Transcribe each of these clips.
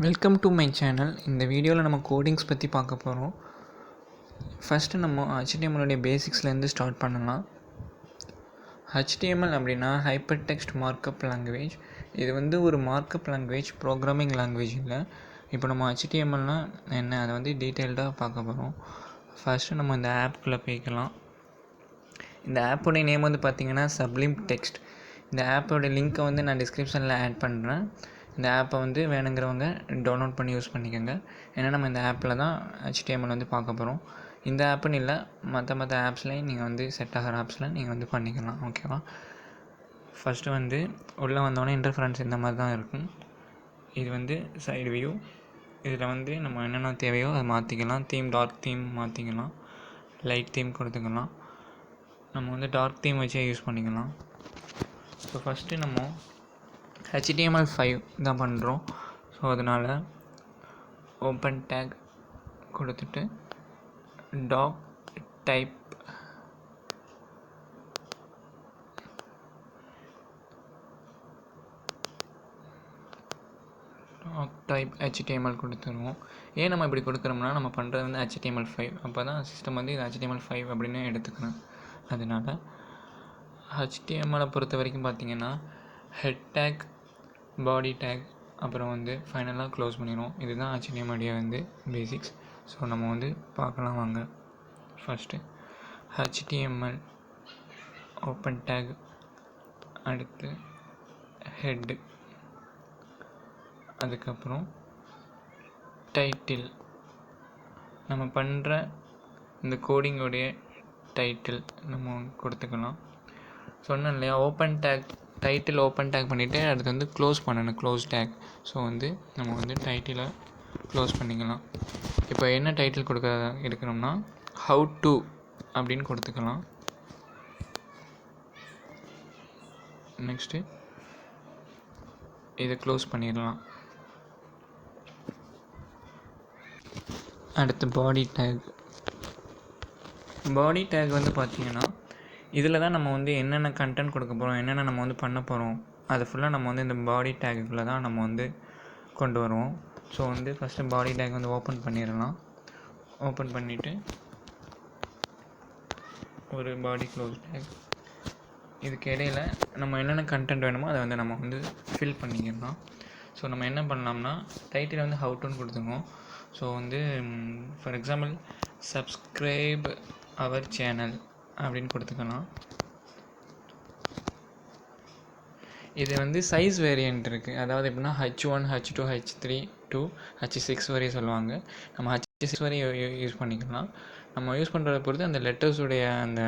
Welcome to my channel இந்த வீடியோவில் நம்ம கோடிங்ஸ் பற்றி பார்க்க போகிறோம் ஃபஸ்ட்டு நம்ம ஹெச்டிஎம்எலுடைய பேசிக்ஸ்லேருந்து ஸ்டார்ட் பண்ணலாம். ஹெச்டிஎம்எல் அப்படின்னா ஹைப்பர் டெக்ஸ்ட் மார்க்கப் லாங்குவேஜ் இது வந்து ஒரு மார்க்கப் லாங்குவேஜ் ப்ரோக்ராமிங் லாங்குவேஜ் இல்லை. இப்போ நம்ம ஹெச்டிஎம்எல்னால் என்ன? அதை வந்து டீட்டெயில்டாக பார்க்க போகிறோம் ஃபஸ்ட்டு நம்ம இந்த ஆப்குள்ளே போய்க்கலாம். இந்த ஆப்போடைய நேம் வந்து பார்த்திங்கன்னா சப்ளிம் டெக்ஸ்ட் இந்த ஆப்போடைய லிங்க்கை வந்து நான் டிஸ்கிரிப்ஷனில் ஆட் பண்ணுறேன் இந்த ஆப்பை வந்து வேணுங்கிறவங்க டவுன்லோட் பண்ணி யூஸ் பண்ணிக்கோங்க. ஏன்னா நம்ம இந்த ஆப்பில் தான் ஹெச்டிஎம்எல் வந்து பார்க்க போகிறோம் இந்த ஆப்புன்னு இல்லை மற்ற மற்ற ஆப்ஸ்லேயும் நீங்கள் வந்து செட் ஆகிற ஆப்ஸில் நீங்கள் வந்து பண்ணிக்கலாம் ஓகேவா ஃபஸ்ட்டு வந்து உள்ளே வந்தோடனே இன்டர்ஃபரன்ஸ் இந்த மாதிரி தான் இருக்கும். இது வந்து சைடு வியூ இதில் வந்து நம்ம என்னென்ன தேவையோ அதை மாற்றிக்கலாம் தீம் டார்க் தீம் மாற்றிக்கலாம் லைட் தீம் கொடுத்துக்கலாம். நம்ம வந்து டார்க் தீம் வச்சே யூஸ் பண்ணிக்கலாம். ஸோ ஃபஸ்ட்டு நம்ம ஹெச்டிஎம்எல் ஃபைவ் தான் பண்ணுறோம் ஸோ அதனால் ஓப்பன் டேக் கொடுத்துட்டு talk type talk type HTML கொடுத்துருவோம். ஏன் நம்ம இப்படி கொடுக்குறோம்னா நம்ம பண்ணுறது வந்து ஹெச்டிஎம்எல் ஃபைவ் அப்போ தான் சிஸ்டம் வந்து இது ஹெச்டிஎம்எல் ஃபைவ் அப்படின்னு எடுத்துக்கணும். அதனால் ஹெச்டிஎம்எலை பொறுத்த வரைக்கும் பார்த்தீங்கன்னா ஹெட் டேக் பாடி டேக் அப்புறம் வந்து ஃபைனலாக க்ளோஸ் பண்ணிடுவோம். இதுதான் ஹெச்டிஎம்எலுடைய வந்து பேசிக்ஸ் ஸோ நம்ம வந்து பார்க்கலாம் வாங்க. ஃபஸ்ட்டு ஹெச்டிஎம்எல் ஓப்பன் டேக் அடுத்து ஹெட்டு அதுக்கப்புறம் டைட்டில் நம்ம பண்ணுற இந்த கோடிங்கோடைய டைட்டில் நம்ம கொடுத்துக்கலாம். சொன்னேன் இல்லையா? Open tag title open tag பண்ணிவிட்டு அடுத்து வந்து க்ளோஸ் பண்ணணும் க்ளோஸ் டேக் ஸோ வந்து நம்ம வந்து டைட்டிலை க்ளோஸ் பண்ணிக்கலாம். இப்போ என்ன டைட்டில் கொடுக்க எடுக்கணும்னா ஹவு டு அப்படின்னு கொடுத்துக்கலாம். நெக்ஸ்ட்டு இதை க்ளோஸ் பண்ணிடலாம். அடுத்து பாடி டேக் பாடி டேக் வந்து பார்த்திங்கன்னா இதில் தான் நம்ம வந்து என்னென்ன கண்டென்ட் கொடுக்க போகிறோம் என்னென்ன நம்ம வந்து பண்ண போகிறோம் அது ஃபுல்லாக நம்ம வந்து இந்த பாடி டேக்குள்ளே தான் நம்ம வந்து கொண்டு வருவோம். ஸோ வந்து ஃபஸ்ட்டு பாடி டேக் வந்து ஓப்பன் பண்ணிடலாம். ஓப்பன் பண்ணிவிட்டு ஒரு பாடி க்ளோஸ் டேக் இதுக்கு இடையில் நம்ம என்னென்ன கண்டென்ட் வேணுமோ அதை வந்து நம்ம வந்து ஃபில் பண்ணிக்கலாம் ஸோ நம்ம என்ன பண்ணலாம்னா டைட்டில் வந்து ஹவு டுன்னு கொடுத்துருவோம் ஸோ வந்து for example subscribe our channel அப்படின்னு கொடுத்துக்கலாம். இது வந்து சைஸ் வேரியண்ட் இருக்குது அதாவது எப்படின்னா H one H two H three to H six வரையும் சொல்லுவாங்க. நம்ம ஹச் சிக்ஸ் வரையும் யூஸ் பண்ணிக்கலாம். நம்ம யூஸ் பண்ணுறத பொறுத்து அந்த லெட்டர்ஸுடைய அந்த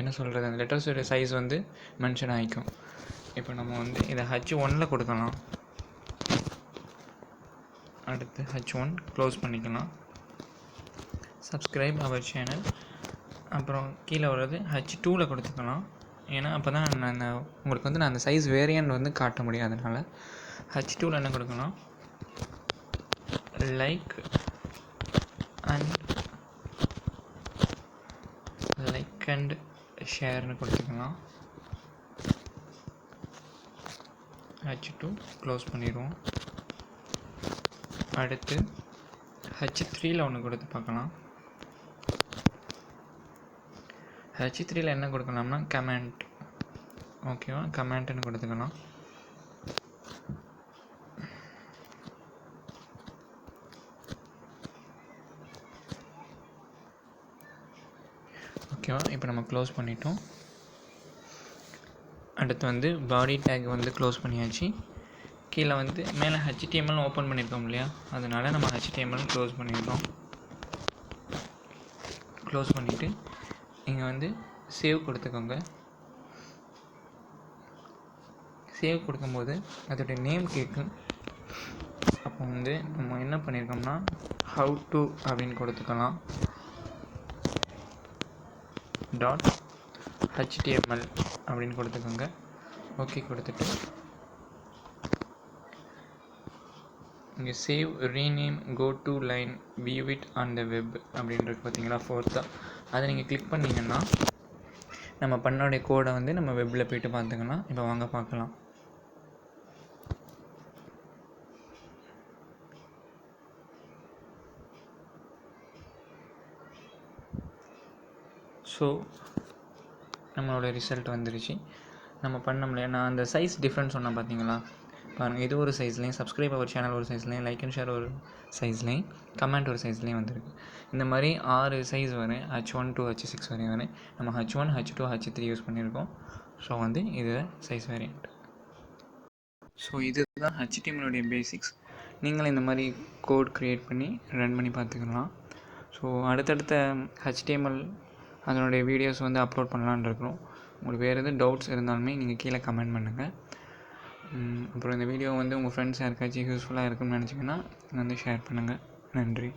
என்ன சொல்கிறது அந்த லெட்டர்ஸுடைய சைஸ் வந்து மென்ஷன் ஆகிக்கும் இப்போ நம்ம வந்து இதை ஹச் ஒனில் கொடுக்கலாம். அடுத்து ஹச் ஒன் க்ளோஸ் பண்ணிக்கலாம். சப்ஸ்கிரைப் அவர் சேனல் அப்புறம் கீழே வர்றது ஹச் டூவில் கொடுத்துக்கலாம். ஏன்னா அப்போ தான் நான் அந்த உங்களுக்கு வந்து நான் அந்த சைஸ் வேரியன்ட் வந்து காட்ட முடியும் அதனால். ஹச் டூவில் என்ன கொடுக்கலாம்? லைக் அண்ட் லைக் அண்ட் ஷேர்னு கொடுத்துக்கலாம். ஹச் டூ க்ளோஸ் பண்ணிடுவோம். அடுத்து ஹச் த்ரீயில் ஒன்று கொடுத்து பார்க்கலாம். ஹெச் த்ரீயில் என்ன கொடுக்கலாம்னா கமெண்ட் ஓகேவா கமெண்ட்டுன்னு கொடுத்துக்கலாம் ஓகேவா இப்போ நம்ம க்ளோஸ் பண்ணிட்டோம். அடுத்து வந்து பாடி டேக் வந்து க்ளோஸ் பண்ணியாச்சு. கீழே வந்து மேலே ஹெச்டிஎம்எல் ஓப்பன் பண்ணியிருக்கோம் இல்லையா? அதனால் நம்ம ஹெச்டிஎம்எல் க்ளோஸ் பண்ணியிருக்கோம் க்ளோஸ் பண்ணிவிட்டு இங்கே வந்து சேவ் கொடுத்துக்கோங்க. சேவ் கொடுக்கும்போது அதோடைய நேம் கேட்கும் அப்போ வந்து நம்ம என்ன பண்ணியிருக்கோம்னா ஹவு டு அப்படின்னு கொடுத்துக்கலாம். டாட் ஹெச்டிஎம்எல் அப்படின்னு கொடுத்துக்கோங்க. ஓகே கொடுத்துட்டு. இங்கே save rename go to line view it on the web அப்படின்றது பார்த்தீங்களா? ஃபோர்த்தாக அதை நீங்கள் கிளிக் பண்ணிங்கன்னா நம்ம பண்ணோடைய கோடை வந்து நம்ம வெப்பில் போய்ட்டு பார்த்துக்கலாம். இப்போ வாங்க பார்க்கலாம். ஸோ நம்மளோட ரிசல்ட் வந்துருச்சு. நம்ம பண்ண முடியாது நான் அந்த சைஸ் டிஃப்ரெண்ட் சொன்னேன் பார்த்தீங்களா பாருங்கள் இது ஒரு சைஸ்லேயும் சப்ஸ்கிரைப் அவர் சேனல் ஒரு சைஸ்லேயும் லைக் அண்ட் ஷேர் ஒரு சைஸ்லேயும் கமெண்ட் ஒரு சைஸ்லேயும் வந்திருக்கு. இந்த மாதிரி ஆறு சைஸ் வரும் H one to H six வரையும் வரும் நம்ம H one H two H three use பண்ணியிருக்கோம். ஸோ வந்து இது சைஸ் வேரியண்ட் ஸோ இதுதான் ஹச்டிஎம்எலுடைய பேசிக்ஸ் நீங்களும் இந்த மாதிரி கோட் க்ரியேட் பண்ணி ரன் பண்ணி பார்த்துக்கலாம். ஸோ அடுத்தடுத்த ஹெச்டிஎம்எல் அதனுடைய வீடியோஸ் வந்து அப்லோட் பண்ணலான்னு இருக்கிறோம். உங்களுக்கு வேறு எதுவும் டவுட்ஸ் இருந்தாலுமே நீங்கள் கீழே கமெண்ட் பண்ணுங்கள் அப்புறம் இந்த வீடியோ வந்து உங்கள் ஃப்ரெண்ட்ஸ் யாருக்காச்சும் யூஸ்ஃபுல்லாக இருக்குன்னு நினச்சிங்கன்னா வந்து ஷேர் பண்ணுங்கள் நன்றி.